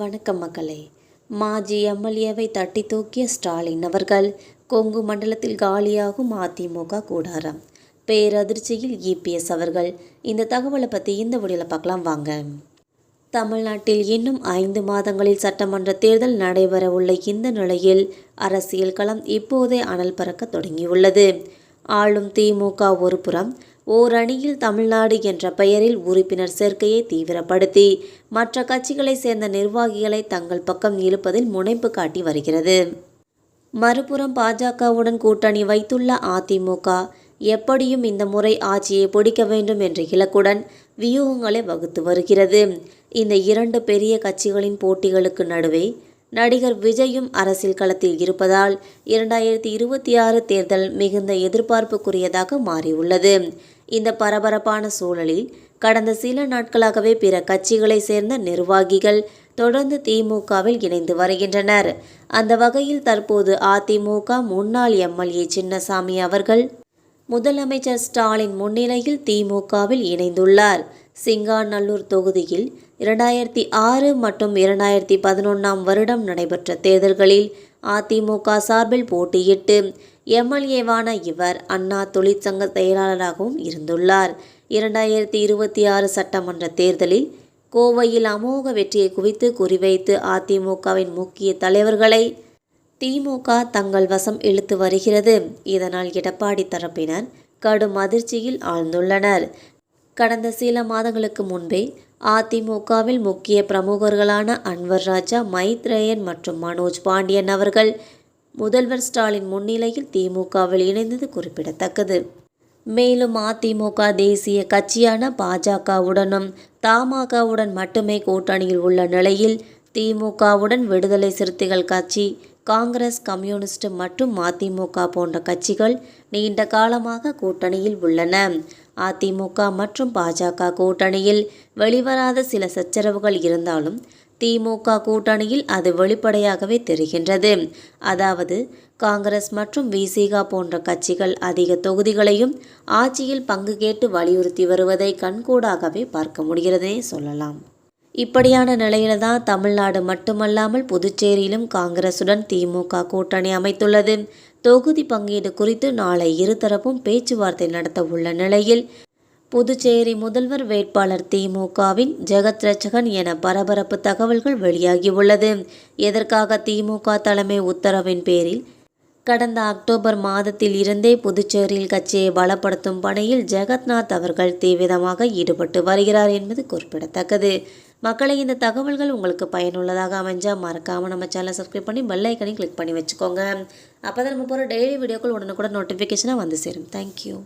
வணக்கம் மக்களே. மாஜி எம்எல்ஏவை தட்டி தூக்கிய ஸ்டாலின் அவர்கள் கொங்கு மண்டலத்தில் காலியாகும் அதிமுக கூடாரம். பேரதிர்ச்சியில் இபிஎஸ் அவர்கள். இந்த தகவலை பற்றி இந்த வீடியோவில் பார்க்கலாம் வாங்க. தமிழ்நாட்டில் இன்னும் ஐந்து மாதங்களில் சட்டமன்ற தேர்தல் நடைபெற உள்ள இந்த நிலையில் அரசியல் களம் இப்போதே அனல் பறக்க தொடங்கியுள்ளது. ஆளும் திமுக ஒரு புறம் ஓரணியில் தமிழ்நாடு என்ற பெயரில் உறுப்பினர் சேர்க்கையை தீவிரப்படுத்தி மற்ற கட்சிகளைச் சேர்ந்த நிர்வாகிகளை தங்கள் பக்கம் இழுப்பதில் முனைப்பு காட்டி வருகிறது. மறுபுறம் பாஜகவுடன் கூட்டணி வைத்துள்ள அதிமுக எப்படியும் இந்த முறை ஆட்சியை பிடிக்க வேண்டும் என்ற இலக்குடன் வியூகங்களை வகுத்து வருகிறது. இந்த இரண்டு பெரிய கட்சிகளின் போட்டிகளுக்கு நடுவே நடிகர் விஜயும் அரசியல் களத்தில் இருப்பதால் இரண்டாயிரத்தி இருபத்தி ஆறு தேர்தல் மிகுந்த எதிர்பார்ப்புக்குரியதாக மாறியுள்ளது. இந்த பரபரப்பான சூழலில் கடந்த சில நாட்களாகவே பிற கட்சிகளை சேர்ந்த நிர்வாகிகள் தொடர்ந்து திமுகவில் இணைந்து வருகின்றனர். அந்த வகையில் தற்போது அதிமுக முன்னாள் எம்எல்ஏ சின்னசாமி அவர்கள் முதலமைச்சர் ஸ்டாலின் முன்னிலையில் திமுகவில் இணைந்துள்ளார். சிங்காநல்லூர் தொகுதியில் இரண்டாயிரத்தி ஆறு மற்றும் இரண்டாயிரத்தி பதினொன்றாம் வருடம் நடைபெற்ற தேர்தல்களில் அதிமுக சார்பில் போட்டியிட்டு எம்எல்ஏவான இவர் அண்ணா தொழிற்சங்க செயலாளராகவும் இருந்துள்ளார். இரண்டாயிரத்தி இருபத்தி ஆறு சட்டமன்ற தேர்தலில் கோவையில் அமோக வெற்றியை குவித்து குறிவைத்து அதிமுகவின் முக்கிய தலைவர்களை திமுக தங்கள் வசம் இழுத்து வருகிறது. இதனால் எடப்பாடி தரப்பினர் கடும் அதிர்ச்சியில் ஆழ்ந்துள்ளனர். கடந்த சில மாதங்களுக்கு முன்பே அதிமுகவில் முக்கிய பிரமுகர்களான அன்வர் ராஜா மைத்ரேயன் மற்றும் மனோஜ் பாண்டியன் அவர்கள். முதல்வர் ஸ்டாலின் முன்னிலையில் திமுகவில் இணைந்தது குறிப்பிடத்தக்கது. மேலும் அதிமுக தேசிய கட்சியான பாஜகவுடனும் தமாகவுடன் மட்டுமே கூட்டணியில் உள்ள நிலையில் திமுகவுடன் விடுதலை சிறுத்தைகள் கட்சி காங்கிரஸ் கம்யூனிஸ்ட் மற்றும் மதிமுக போன்ற கட்சிகள் நீண்ட காலமாக கூட்டணியில் உள்ளன. அதிமுக மற்றும் பாஜக கூட்டணியில் வெளிவராத சில சச்சரவுகள் இருந்தாலும் திமுக கூட்டணியில் அது வெளிப்படையாகவே தெரிகின்றது. அதாவது காங்கிரஸ் மற்றும் விசிகா போன்ற கட்சிகள் அதிக தொகுதிகளையும் ஆட்சியில் பங்கு கேட்டு வலியுறுத்தி வருவதை கண்கூடாகவே பார்க்க முடிகிறதே சொல்லலாம். இப்படியான நிலையில தான் தமிழ்நாடு மட்டுமல்லாமல் புதுச்சேரியிலும் காங்கிரசுடன் திமுக கூட்டணி அமைத்துள்ளது. தொகுதி பங்கீடு குறித்து நாளை இருதரப்பும் பேச்சுவார்த்தை நடத்த உள்ள நிலையில் புதுச்சேரி முதல்வர் வேட்பாளர் திமுகவின் ஜெகத் ரட்சகன் என பரபரப்பு தகவல்கள் வெளியாகியுள்ளது எதற்காக திமுக தலைமை உத்தரவின் பேரில் கடந்த அக்டோபர் மாதத்தில் இருந்தே புதுச்சேரியில் கட்சியை பலப்படுத்தும் பணியில் ஜெகத்நாத் அவர்கள் தீவிரமாக ஈடுபட்டு வருகிறார் என்பது குறிப்பிடத்தக்கது. மக்களை இந்த தகவல்கள் உங்களுக்கு பயனுள்ளதாக அமைஞ்சால் மறக்காமல் நம்ம சேனலை சப்ஸ்கிரைப் பண்ணி பெல் ஐக்கனையும் கிளிக் பண்ணி வச்சுக்கோங்க. அப்போ தான் நம்ம போகிற டெய்லி வீடியோக்கள் உடனுக்குடன் நோட்டிஃபிகேஷனாக வந்து சேரும். தேங்க்யூ